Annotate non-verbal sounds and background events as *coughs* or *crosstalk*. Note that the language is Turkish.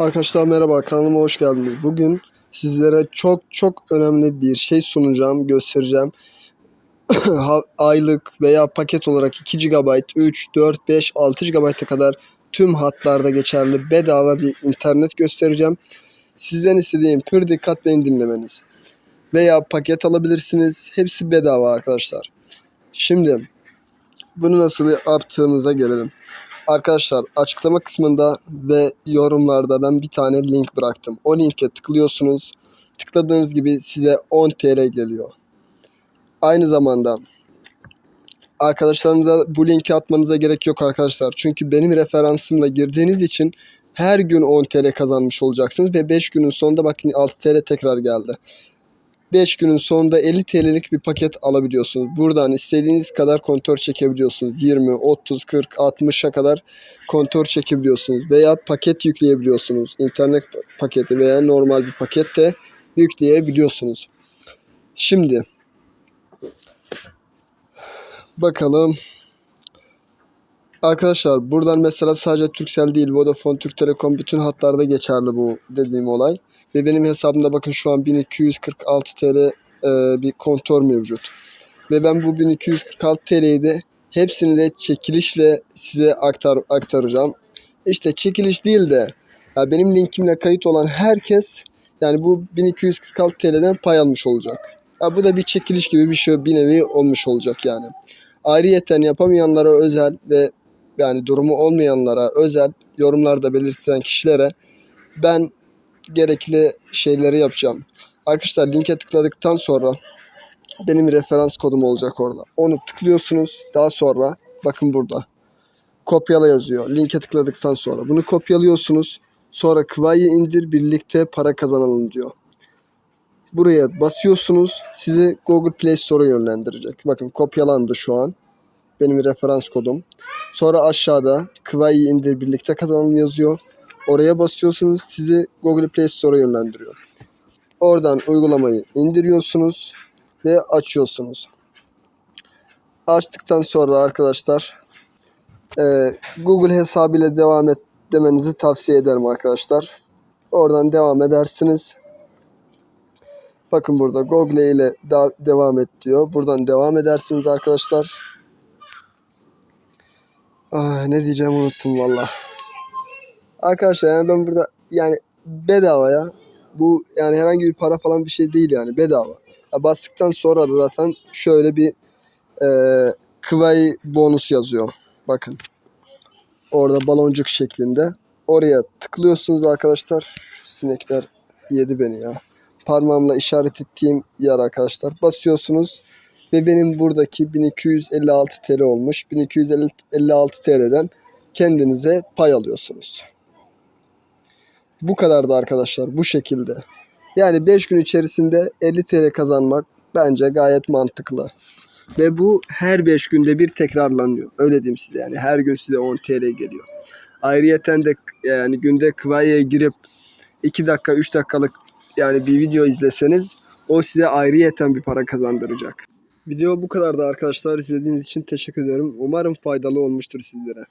Arkadaşlar merhaba kanalıma hoş geldiniz. Bugün sizlere çok çok önemli bir şey sunacağım, göstereceğim. *coughs* Aylık veya paket olarak 2 GB, 3, 4, 5, 6 GB'a kadar tüm hatlarda geçerli bedava bir internet göstereceğim. Sizden istediğim pür dikkat beni dinlemeniz. Veya paket alabilirsiniz. Hepsi bedava arkadaşlar. Şimdi bunu nasıl yaptığımıza gelelim. Arkadaşlar açıklama kısmında ve yorumlarda ben bir tane link bıraktım. O linke tıklıyorsunuz. Tıkladığınız gibi size 10 TL geliyor. Aynı zamanda arkadaşlarınıza bu linki atmanıza gerek yok arkadaşlar. Çünkü benim referansımla girdiğiniz için her gün 10 TL kazanmış olacaksınız ve 5 günün sonunda bakın 6 TL tekrar geldi. 5 günün sonunda 50 TL'lik bir paket alabiliyorsunuz. Buradan istediğiniz kadar kontör çekebiliyorsunuz. 20, 30, 40, 60'a kadar kontör çekebiliyorsunuz. Veya paket yükleyebiliyorsunuz. İnternet paketi veya normal bir paket de yükleyebiliyorsunuz. Şimdi bakalım. Arkadaşlar buradan mesela sadece Turkcell değil Vodafone, Türk Telekom bütün hatlarda geçerli bu dediğim olay. Ve benim hesabımda bakın şu an 1246 TL e, bir kontör mevcut. Ve ben bu 1246 TL'yi de hepsini de çekilişle size aktar aktaracağım. İşte çekiliş değil de ya benim linkimle kayıt olan herkes yani bu 1246 TL'den pay almış olacak. Ya bu da bir çekiliş gibi bir şey bir nevi olmuş olacak yani. Ayrıyeten yapamayanlara özel ve yani durumu olmayanlara özel yorumlarda belirtilen kişilere ben gerekli şeyleri yapacağım. Arkadaşlar linke tıkladıktan sonra benim referans kodum olacak orada. Onu tıklıyorsunuz. Daha sonra bakın burada. Kopyala yazıyor. Linke tıkladıktan sonra. Bunu kopyalıyorsunuz. Sonra Kıvay'ı indir birlikte para kazanalım diyor. Buraya basıyorsunuz. Sizi Google Play Store'a yönlendirecek. Bakın kopyalandı şu an. Benim referans kodum. Sonra aşağıda Kıvay'ı indir birlikte kazanalım yazıyor. Oraya basıyorsunuz. Sizi Google Play Store'a yönlendiriyor. Oradan uygulamayı indiriyorsunuz ve açıyorsunuz. Açtıktan sonra arkadaşlar e, Google hesabıyla devam et demenizi tavsiye ederim arkadaşlar. Oradan devam edersiniz. Bakın burada Google ile devam et diyor. Buradan devam edersiniz arkadaşlar. Ah, ne diyeceğimi unuttum valla. Arkadaşlar yani ben burada yani bedava ya. Bu yani herhangi bir para falan bir şey değil yani bedava. Ya bastıktan sonra da zaten şöyle bir e, Kıvay bonus yazıyor. Bakın. Orada baloncuk şeklinde. Oraya tıklıyorsunuz arkadaşlar. Şu sinekler yedi beni ya. Parmağımla işaret ettiğim yer arkadaşlar. Basıyorsunuz ve benim buradaki 1256 TL olmuş. 1256 TL'den kendinize pay alıyorsunuz. Bu kadardı arkadaşlar bu şekilde. Yani 5 gün içerisinde 50 TL kazanmak bence gayet mantıklı. Ve bu her 5 günde bir tekrarlanıyor. Öyle diyeyim size yani her gün size 10 TL geliyor. Ayrıyeten de yani günde Kıvayi'ye girip 2 dakika 3 dakikalık yani bir video izleseniz o size ayrıyeten bir para kazandıracak. Video bu kadardı arkadaşlar. İzlediğiniz için teşekkür ederim. Umarım faydalı olmuştur sizlere.